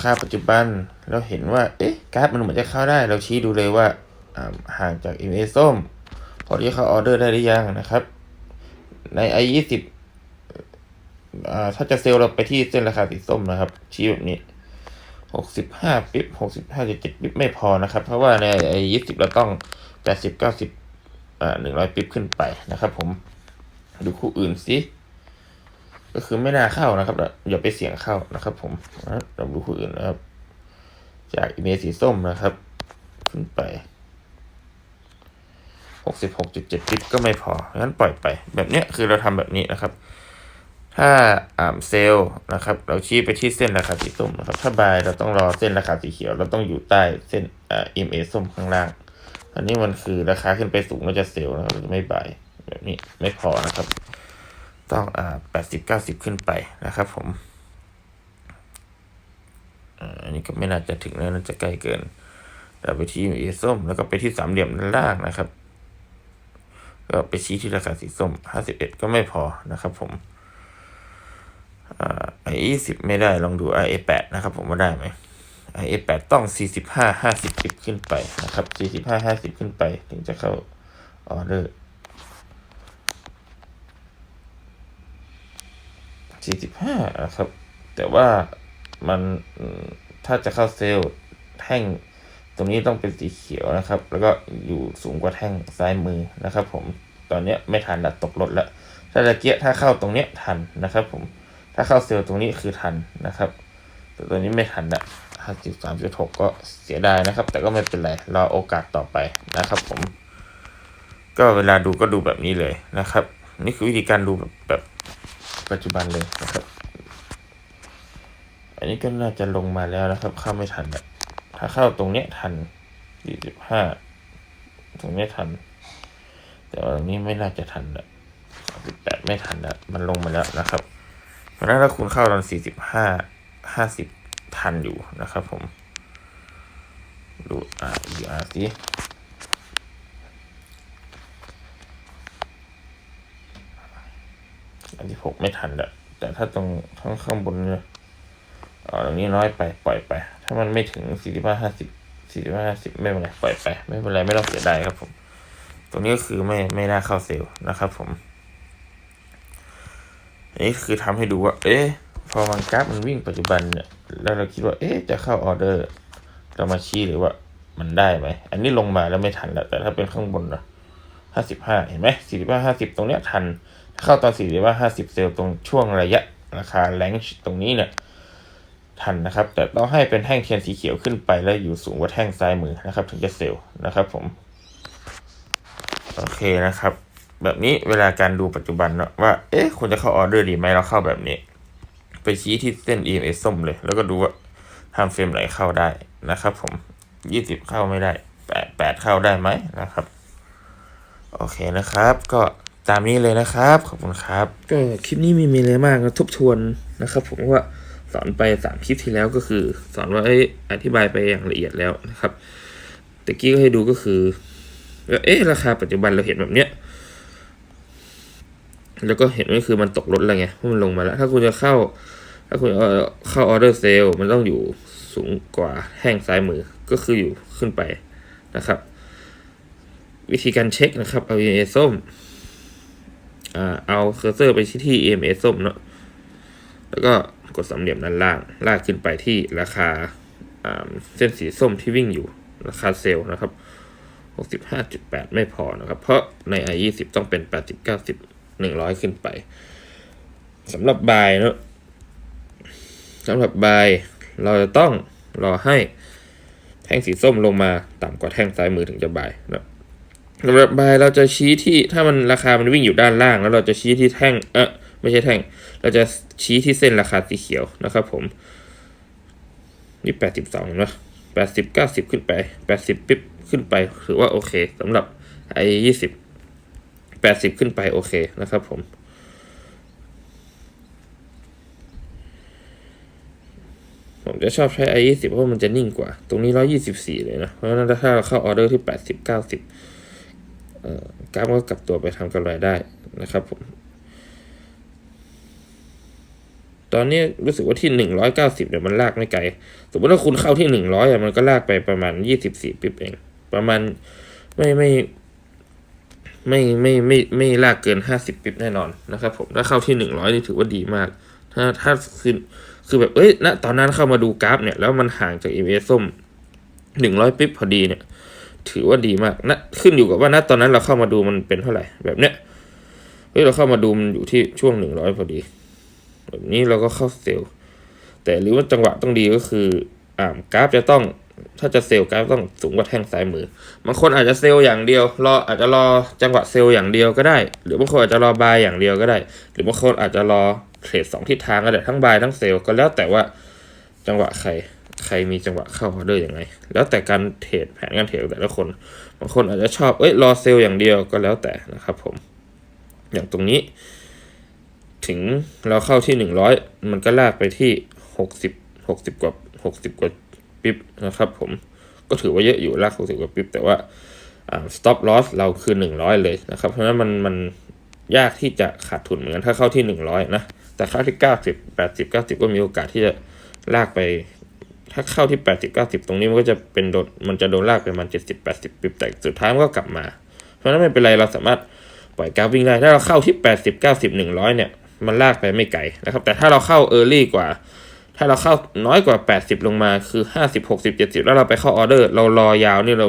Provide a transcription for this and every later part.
ราคาปัจจุบันเราเห็นว่า เอ๊ะกราฟมันเหมือนจะเข้าได้ เราชี้ดูเลยว่าห่างจาก MA ส้ม พอที่เข้าออเดอร์ได้หรือยังนะครับ ใน i ยี่สิบถ้าจะเซลล์เราไปที่เส้นราคาสีส้มนะครับ ชี้แบบนี้หกสิบห้าปิ๊บหกสิบห้าจุดเจ็ดปิ๊บไม่พอนะครับ เพราะว่าใน i ยี่สิบเราต้องแปดสิบเก้าสิบอ่าหนึ่งร้อยปิ๊บขึ้นไปนะครับ ผม ดูคู่อื่นสิ ก็คือไม่น่าเข้านะครับ อย่าไปเสี่ยงเข้านะครับ ผมเราดูคู่อื่นนะครับ จากอีเมลสีส้มนะครับ ขึ้นไปหกสิบหกจุดเจ็ดปิ๊บก็ไม่พองั้นปล่อยไป แบบเนี้ยคือเราทำแบบนี้นะครับ ถ้าอ่าเซลล์นะครับ เราชี้ไปที่เส้นราคาสีส้มนะครับ ถ้าบายเราต้องรอเส้นราคาสีเขียว เราต้องอยู่ใต้เส้นอ่า EMA ส้มข้างล่าง อันนี้มันคือราคาขึ้นไปสูงเราจะเซลล์นะครับเราจะไม่บายแบบนี้ไม่พอนะครับ ต้องอ่าแปดสิบเก้าสิบขึ้นไปนะครับผมอันนี้ก็ไม่น่าจะถึงแล้วน่าจะใกล้เกินเราไปที่ EMA ส้ม แล้วก็ไปที่สามเหลี่ยมด้านล่างนะครับ ก็ไปชี้ที่ราคาสีส้มห้าสิบเอ็ดก็ไม่พอนะครับผมไอยี่สิบไม่ได้ลองดู i a แปดนะครับผมว่าได้ไหม i a แปดต้องสี่สิบห้าห้าสิบขึ้นไปนะครับสี่สิบห้าห้าสิบขึ้นไป ถึงจะเข้าออเดอร์ สี่สิบห้านะครับ แต่ว่ามันถ้าจะเข้าเซลล์แท่งตรงนี้ต้องเป็นสีเขียวนะครับ แล้วก็อยู่สูงกว่าแท่งซ้ายมือนะครับ ผมตอนนี้ไม่ทันละตกรถแล้วถ้าตะเกียถ้าเข้าตรงเนี้ยทันนะครับ ผมถ้าเข้าเซลล์ตรงนี้คือทันนะครับ แต่ตัวนี้ไม่ทันละห้าสิบสามจุดหกก็เสียดายนะครับ แต่ก็ไม่เป็นไรรอโอกาสต่อไปนะครับ ผม ก็เวลาดูก็ดูแบบนี้เลยนะครับ นี่คือวิธีการดูแบบแบบ ปัจจุบันเลยนะครับ อันนี้ก็น่าจะลงมาแล้วนะครับ เข้าไม่ทันละถ้าเข้าตรงเนี้ยทันสี่สิบห้าตรงเนี้ยทัน แต่ว่าตรงนี้ไม่น่าจะทันละสิบแปดไม่ทันละมันลงมาแล้วนะครับเพราะนั้นถ้าคุณเข้าตอนสี่สิบห้าห้าสิบทันอยู่นะครับผม ดูอ่า ER สิ อันที่หกไม่ทันละแต่ถ้าตรงทั้งข้างบนเนี่ยอ๋อตรงนี้น้อยไปปล่อยไป ถ้ามันไม่ถึงสี่สิบห้าห้าสิบสี่สิบห้าห้าสิบไม่เป็นไรปล่อยไป ไม่เป็นไรไม่ต้องเสียดายครับผม ตรงนี้ก็คือไม่ไม่น่าเข้าเซลล์นะครับผมอันนี้คือทำให้ดูว่า เอ๊ะพอมันกราฟมันวิ่งปัจจุบันเนี่ยแล้วเราคิดว่า เอ๊ะจะเข้าออเดอร์เรามาชี้หรือว่ามันได้ไหม อันนี้ลงมาแล้วไม่ทันแล้วแต่ถ้าเป็นข้างบนนะห้าสิบห้าเห็นไหมสี่สิบห้าห้าสิบตรงเนี้ยทัน เข้าตอนสี่สิบห้าห้าสิบเซลล์ตรงช่วงระยะราคาแรงตรงนี้เนี่ยทันนะครับ แต่ต้องให้เป็นแท่งเทียนสีเขียวขึ้นไปแล้วอยู่สูงกว่าแท่งซ้ายมือนะครับ ถึงจะเซลล์นะครับผม โอเคนะครับ แบบนี้เวลาการดูปัจจุบันเนาะว่า เอ๊ะควรจะเข้าออเดอร์ดีไหมเราเข้าแบบนี้ ไปชี้ที่เส้น EMA ส้มเลย แล้วก็ดูว่าทำเฟรมไหนเข้าได้นะครับ ผมยี่สิบเข้าไม่ได้แปดแปดเข้าได้ไหมนะครับ โอเคนะครับก็ ตามนี้เลยนะครับ ขอบคุณครับ ก็คลิปนี้มีมีอะไรมากก็ทบทวนนะครับ ผมว่าสอนไปสามคลิปที่แล้วก็คือ สอนว่าออธิบายไปอย่างละเอียดแล้วนะครับตะกี้ก็ให้ดูก็คือเอ๊ะราคาปัจจุบันเราเห็นแบบเนี้ยแล้วก็เห็นว่าคือมันตกลดแล้วไงเพราะมันลงมาแล้ว ถ้าคุณจะเข้า ถ้าคุณเอาเข้าออเดอร์เซลมันต้องอยู่สูงกว่าแห้งซ้ายมือก็คืออยู่ขึ้นไปนะครับ วิธีการเช็คนะครับ เอา EMA ส้ม เอาเคอร์เซอร์ไปที่ที่ EMA ส้มเนาะแล้วก็กดสามเหลี่ยมด้านล่าง ลากขึ้นไปที่ราคาเส้นสีส้มที่วิ่งอยู่ราคาเซลล์นะครับหกสิบห้าจุดแปดไม่พอนะครับ เพราะใน i ยี่สิบต้องเป็นแปดสิบเก้าสิบหนึ่งร้อยขึ้นไปสำหรับบายเนอะสำหรับบายเราจะต้องรอให้แท่งสีส้มลงมาต่ำกว่าแท่งซ้ายมือถึงจะบายนะ สำหรับบายเราจะชี้ที่ถ้ามันราคามันวิ่งอยู่ด้านล่าง แล้วเราจะชี้ที่แท่งเออไม่ใช่แท่ง เราจะชี้ที่เส้นราคาสีเขียวนะครับผม นี่แปดสิบสองนะแปดสิบเก้าสิบขึ้นไปแปดสิบปิ๊บขึ้นไปถือว่าโอเคสำหรับไอ้ยี่สิบแปดสิบขึ้นไปโอเคนะครับผมผมจะชอบใช้ i 20เพราะมันจะนิ่งกว่า ตรงนี้ 124 เลยนะ เพราะฉะนั้นถ้าเราเข้าออเดอร์ที่ 80 90เอ่อ กราฟก็กลับตัวไปทำกำไรได้นะครับผมตอนนี้รู้สึกว่าที่หนึ่งร้อยเก้าสิบเนี่ยมันลากไม่ไกล สมมติถ้าคุณเข้าที่หนึ่งร้อยมันก็ลากไปประมาณยี่สิบสี่ปิ๊บเอง ประมาณไม่ไม่ไม่ไม่ไม่ไม่ลากเกินห้าสิบปิ๊บแน่นอนนะครับผมถ้าเข้าที่หนึ่งร้อยนี่ถือว่าดีมาก ถ้าถ้าคือคือแบบเอ้ยณตอนนั้นเข้ามาดูกราฟเนี่ยแล้วมันห่างจาก EMA ส้มหนึ่งร้อยปิ๊บพอดีเนี่ย ถือว่าดีมากนะขึ้นอยู่กับว่าณตอนนั้นเราเข้ามาดูมันเป็นเท่าไหร่แบบเนี้ยเฮ้ยเราเข้ามาดูมันอยู่ที่ช่วงหนึ่งร้อยพอดี แบบนี้เราก็เข้าเซลล์แต่หรือว่าจังหวะต้องดีก็คืออ่ากราฟจะต้องถ้าจะเซลล์กราฟต้องสูงกว่าแท่งซ้ายมือบางคนอาจจะเซลล์อย่างเดียวรออาจจะรอจังหวะเซลล์อย่างเดียวก็ได้ หรือบางคนอาจจะรอบายอย่างเดียวก็ได้ หรือบางคนอาจจะรอเทรดสองทิศทางก็ได้ทั้งบายทั้งเซลล์ก็แล้วแต่ว่าจังหวะใคร ใครมีจังหวะเข้าออเดอร์ยังไง แล้วแต่การเทรดแผนการเทรดแต่ละคน บางคนอาจจะชอบเอ้ยรอเซลล์อย่างเดียวก็แล้วแต่นะครับผม อย่างตรงนี้ ถึงเราเข้าที่หนึ่งร้อยมันก็ลากไปที่หกสิบหกสิบกว่าหกสิบกว่าปิ๊บนะครับผม ก็ถือว่าเยอะอยู่ลากหกสิบกว่าปิ๊บแต่ว่าอ่า stop loss เราคือหนึ่งร้อยเลยนะครับ เพราะฉะนั้นมันมันยากที่จะขาดทุนเหมือนกันถ้าเข้าที่หนึ่งร้อยนะ แต่เข้าที่เก้าสิบแปดสิบเก้าสิบก็มีโอกาสที่จะลากไป ถ้าเข้าที่แปดสิบเก้าสิบตรงนี้มันก็จะเป็นโดนมันจะโดนลากไปมันเจ็ดสิบแปดสิบปิบแต่สุดท้ายมันก็กลับมา เพราะฉะนั้นไม่เป็นไรเราสามารถปล่อยกราฟวิ่งได้ ถ้าเราเข้าที่แปดสิบเก้าสิบหนึ่งร้อยเนี่ย มันลากไปไม่ไกลนะครับ แต่ถ้าเราเข้าเออร์ลี่กว่า ถ้าเราเข้าน้อยกว่า 80 ลงมาคือ 50 60 70 แล้วเราไปเข้าออเดอร์ เรารอยาวนี่เรา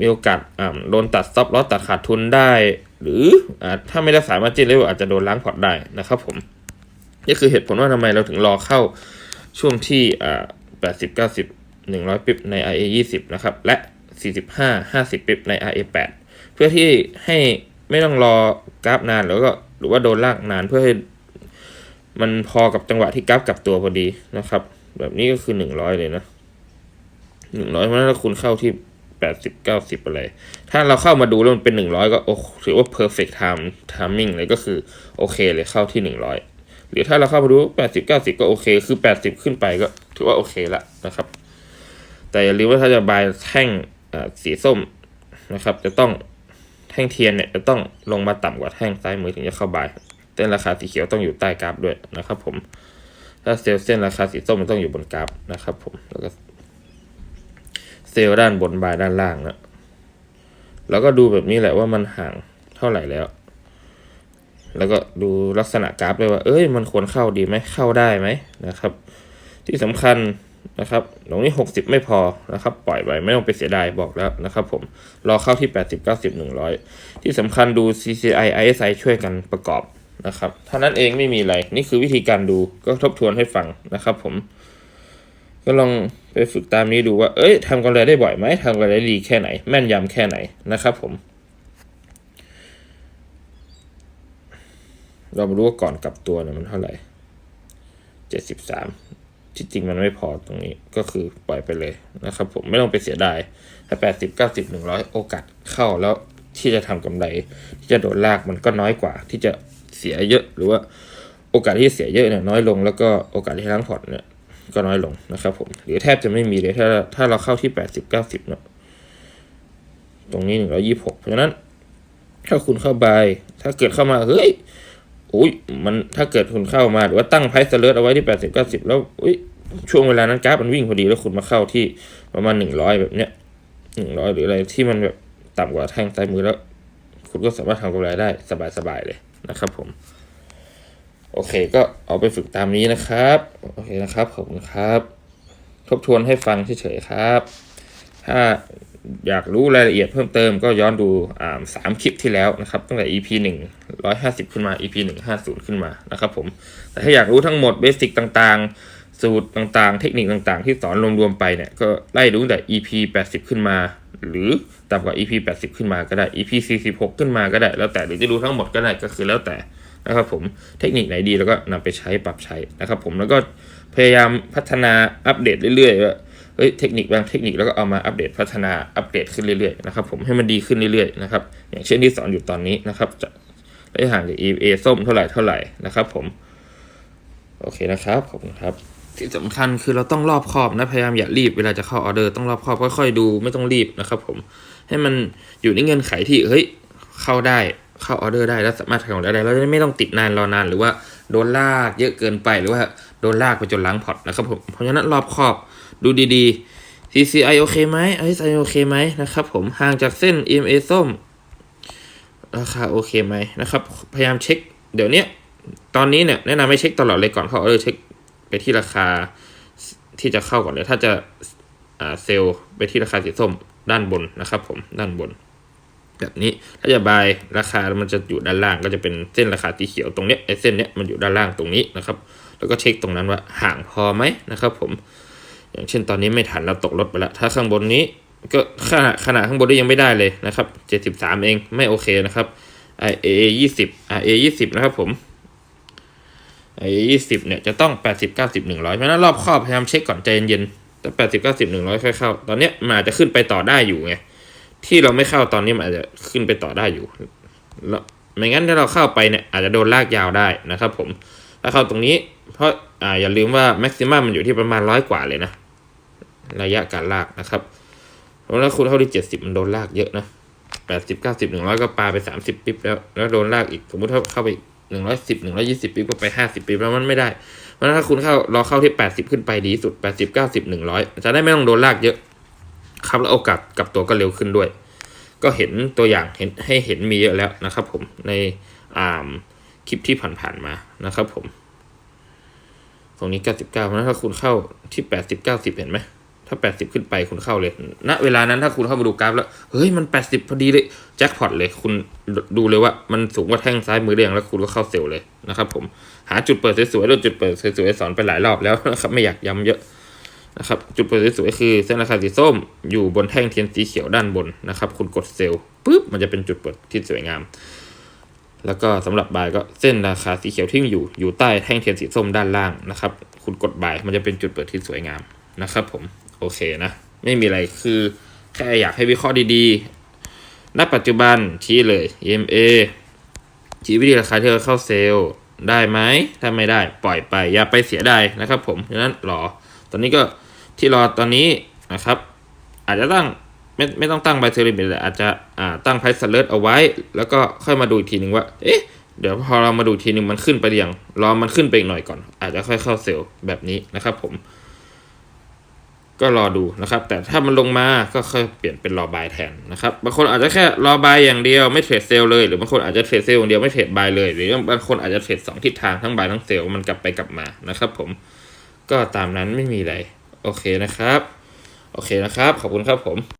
มีโอกาสอ่าโดนตัดซับลอสตัดขาดทุนได้ หรืออ่าถ้าไม่ได้สายมาจินเลเวลอาจจะโดนล้างพอร์ตได้นะครับผมนี่คือเหตุผลว่าทำไมเราถึงรอเข้าช่วงที่อ่า 80 90 100 ปิบใน RA 20นะครับ และ 45 50 ปิบใน RA 8เพื่อที่ให้ไม่ต้องรอกราฟนานแล้วก็หรือว่าโดนลากนานเพื่อให้มันพอกับจังหวะที่กราฟกลับตัวพอดีนะครับ แบบนี้ก็คือหนึ่งร้อยเลยนะหนึ่งร้อยเพราะนั้นถ้าคุณเข้าที่แปดสิบเก้าสิบอะไร ถ้าเราเข้ามาดูแล้วมันเป็นหนึ่งร้อยก็โอ้ถือว่า perfect time timing เลยก็คือ โอเคเลยเข้าที่หนึ่งร้อย หรือถ้าเราเข้ามาดูแปดสิบเก้าสิบก็โอเค คือแปดสิบขึ้นไปก็ถือว่าโอเคละนะครับ แต่อย่าลืมว่าถ้าจะบายแท่งสีส้มนะครับ จะต้องแท่งเทียนเนี่ยจะต้องลงมาต่ำกว่าแท่งซ้ายมือถึงจะเข้าบายเส้นราคาสีเขียวต้องอยู่ใต้กราฟด้วยนะครับผมถ้าเซลล์เส้นราคาสีส้มมันต้องอยู่บนกราฟนะครับ ผมแล้วก็เซลล์ด้านบนบายด้านล่างนะแล้วก็ดูแบบนี้แหละว่ามันห่างเท่าไหร่แล้ว แล้วก็ดูลักษณะกราฟด้วยว่า เอ้ย มันควรเข้าดีไหมเข้าได้ไหมนะครับ ที่สำคัญนะครับ ตรงนี้ 60 ไม่พอนะครับ ปล่อยไปไม่ต้องไปเสียดายบอกแล้วนะครับ ผม รอเข้าที่ 80 90 100 ที่สำคัญดู CCI ISI ช่วยกันประกอบนะครับเท่านั้นเองไม่มีอะไร นี่คือวิธีการดูก็ทบทวนให้ฟังนะครับ ผม ก็ลองไปฝึกตามนี้ดูว่า เอ้ยทำกำไรได้บ่อยไหมทำกำไรได้ดีแค่ไหน แม่นยำแค่ไหนนะครับ ผม เรามาดูว่าก่อนกลับตัวเนี่ยมันเท่าไหร่เจ็ดสิบสามที่จริงมันไม่พอตรงนี้ก็คือปล่อยไปเลยนะครับ ผมไม่ต้องไปเสียดายถ้าแปดสิบเก้าสิบหนึ่งร้อยโอกาสเข้าแล้วที่จะทำกำไร ที่จะโดนลากมันก็น้อยกว่า ที่จะเสียเยอะหรือว่าโอกาสที่จะเสียเยอะเนี่ยน้อยลงแล้วก็โอกาสที่ล้งพอร์ตเนี่ยก็น้อยลงนะครับผมหรือแทบจะไม่มีเลยถ้าถ้าเราเข้าที่แปดสิบเก้าสิบเนาะตรงนี้หนึ่งร้อยี่หกเพราะฉะนั้น ถ้าคุณเข้าบายถ้าเกิดเข้ามาเฮ้ย อุ้ยมันถ้าเกิดคุณเข้ามาหรือว่าตั้งไพซ์เลิร์เอาไว้ที่แปดสิบเก้าสิบแล้วอุ้ยช่วงเวลานั้นกราฟมันวิ่งพอดีแล้วคุณมาเข้าที่ประมาณหนึ่งร้อยแบบเนี้ยหนึ่งร้อยหรืออะไรที่มันแบบต่ำกว่าแท่งซ้ายมือแล้ว คุณก็สามารถทำกำไรได้สบายๆเลยนะครับผม โอเคก็เอาไปฝึกตามนี้นะครับ โอเคนะครับขอบคุณครับ ทบทวนให้ฟังเฉยๆครับ ถ้า อยากรู้รายละเอียดเพิ่มเติมก็ย้อนดูสามคลิปที่แล้วนะครับ ตั้งแต่ EP หนึ่งร้อยห้าสิบขึ้นมา EP หนึ่งห้าศูนย์ขึ้นมานะครับผม แต่ถ้าอยากรู้ทั้งหมดเบสิกต่างๆ สูตรต่างๆ เทคนิคต่างๆ ที่สอนรวมๆไปเนี่ยก็ไล่ดูตั้งแต่ EP แปดสิบขึ้นมา หรือต่ำกว่า EP แปดสิบขึ้นมาก็ได้ EP สี่สิบหกขึ้นมาก็ได้ แล้วแต่หรือจะดูทั้งหมดก็ได้ก็คือแล้วแต่นะครับผมเทคนิคไหนดีแล้วก็นำไปใช้ปรับใช้นะครับผมแล้วก็พยายามพัฒนาอัปเดตเรื่อยๆว่า เฮ้ยเทคนิคบางเทคนิคแล้วก็เอามาอัปเดตพัฒนาอัปเดตขึ้นเรื่อยๆนะครับผมให้มันดีขึ้นเรื่อยๆนะครับอย่างเช่นที่สอนอยู่ตอนนี้นะครับจะได้ห่างจาก EA ส้มเท่าไหร่เท่าไหร่นะครับ ผม โอเคนะครับขอบคุณครับ ที่สำคัญคือเราต้องรอบคอบนะพยายามอย่ารีบเวลาจะเข้าออเดอร์ต้องรอบคอบค่อยๆดูไม่ต้องรีบนะครับ ผมให้มันอยู่ในเงื่อนไขที่เฮ้ยเข้าได้เข้าออเดอร์ได้แล้วสามารถทำกำไรได้แล้วไม่ต้องติดนานรอนาน หรือว่าโดนลากเยอะเกินไปหรือว่าโดนลากไปจนล้างพอร์ตนะครับผมเพราะฉะนั้นรอบคอบ ดูดีๆ CCI โอเคไหม RSI โอเคไหมนะครับผมห่างจากเส้น EMA ส้ม ราคาโอเคไหมนะครับ พยายามเช็ค เดี๋ยวนี้ตอนนี้เนี่ยแนะนำให้เช็คตลอดเลยก่อนเข้าเออเช็คไปที่ราคาที่จะเข้าก่อนเลย ถ้าจะเซลล์ไปที่ราคาสีส้มด้านบนนะครับ ผมด้านบน แบบนี้ถ้าจะบายราคามันจะอยู่ด้านล่างก็จะเป็นเส้นราคาสีเขียวตรงเนี้ยไอ้เส้นเนี้ยมันอยู่ด้านล่างตรงนี้นะครับ แล้วก็เช็คตรงนั้นว่าห่างพอไหมนะครับ ผม อย่างเช่นตอนนี้ไม่ทันแล้วตกรถไปแล้ว ถ้าข้างบนนี้ก็ขนาดขนาดข้างบนได้ยังไม่ได้เลยนะครับเจ็ดสิบสามเองไม่โอเคนะครับ IA ยี่สิบ IA ยี่สิบนะครับผม IA ยี่สิบเนี่ยจะต้องแปดสิบเก้าสิบหนึ่งร้อยเพราะฉะนั้นรอบครอบพยายามเช็คก่อนใจเย็นๆแต่แปดสิบเก้าสิบหนึ่งร้อยค่อยเข้า ตอนเนี้ยมันอาจจะขึ้นไปต่อได้อยู่ไง ที่เราไม่เข้าตอนนี้มันอาจจะขึ้นไปต่อได้อยู่ แล้วไม่งั้นถ้าเราเข้าไปเนี่ยอาจจะโดนลากยาวได้นะครับผม ถ้าเข้าตรงนี้ เพราะอ่าอย่าลืมว่าแม็กซิมัมมันอยู่ที่ประมาณร้อยกว่าเลยนะ ระยะการลากนะครับแล้วคุณเท่าที่เจ็ดสิบมันโดนลากเยอะนะแปดสิบเก้าสิบหนึ่งร้อยก็ปาไปสามสิบปิ๊บแล้วแล้วโดนลากอีกสมมติถ้าเข้าไปหนึ่งร้อยสิบหนึ่งร้อยี่สิบปิ๊บก็ไปห้าสิบปิ๊บแล้วมันไม่ได้ เพราะถ้าคุณเข้ารอเข้าที่แปดสิบขึ้นไปดีสุดแปดสิบเก้าสิบหนึ่งร้อยจะได้ไม่ต้องโดนลากเยอะ ครับแล้วโอกาสกลับตัวก็เร็วขึ้นด้วย ก็เห็นตัวอย่างเห็นให้เห็นมีเยอะแล้วนะครับ ผมในอ่าคลิปที่ผ่านๆมานะครับผม ตรงนี้ 99 เพราะนั้นถ้าคุณเข้าที่ 80 90 เห็นไหม ถ้า 80 ขึ้นไปคุณเข้าเลย ณ เวลานั้นถ้าคุณเข้ามาดูกราฟแล้ว เฮ้ย มัน 80 พอดีเลย แจ็คพอตเลย คุณดูเลยว่ามันสูงกว่าแท่งซ้ายมือเรียงแล้วคุณก็เข้าเซลล์เลยนะครับผม หาจุดเปิดสวยๆแล้วจุดเปิดสวยๆสอนไปหลายรอบแล้วนะครับ ไม่อยากย้ำเยอะนะครับ จุดเปิดสวยๆคือเส้นราคาสีส้มอยู่บนแท่งเทียนสีเขียวด้านบนนะครับ คุณกดเซลล์ปุ๊บ มันจะเป็นจุดเปิดที่สวยงาม แล้วก็สำหรับบายก็เส้นราคาสีเขียวที่อยู่อยู่ใต้แท่งเทียนสีส้มด้านล่างนะครับ คุณกดบายมันจะเป็นจุดเปิดที่สวยงามนะครับ ผมโอเคนะ ไม่มีอะไรคือแค่อยากให้วิเคราะห์ดีๆ ณ ปัจจุบันชี้เลย EMA ชี้วิธีราคาที่เราเข้าเซลล์ได้ไหมถ้าไม่ได้ปล่อยไปอย่าไปเสียดายนะครับ ผมฉะนั้นรอ ตอนนี้ก็ที่รอตอนนี้นะครับ อาจจะตั้ง ไม่ไม่ต้องตั้งไบเทอริบิแต่อาจจะอ่าตั้งไพรซ์เลอร์เอาไว้ แล้วก็ค่อยมาดูอีกทีหนึ่งว่า เอ๊ะ เดี๋ยวพอเรามาดูทีหนึ่งมันขึ้นไปหรือยังรอมันขึ้นไปอีกหน่อยก่อน อาจจะค่อยเข้าเซลล์แบบนี้นะครับผม ก็รอดูนะครับ แต่ถ้ามันลงมาก็ค่อยเปลี่ยนเป็นรอบายแทนนะครับ บางคนอาจจะแค่รอบายอย่างเดียวไม่เทรดเซลล์เลย หรือบางคนอาจจะเทรดเซลล์อย่างเดียวไม่เทรดบายเลย หรือบางคนอาจจะเทรดสองทิศทางทั้งบายทั้งเซลล์มันกลับไปกลับมานะครับ ผม ก็ตามนั้นไม่มีอะไร โอเคนะครับ โอเคนะครับ ขอบคุณครับผม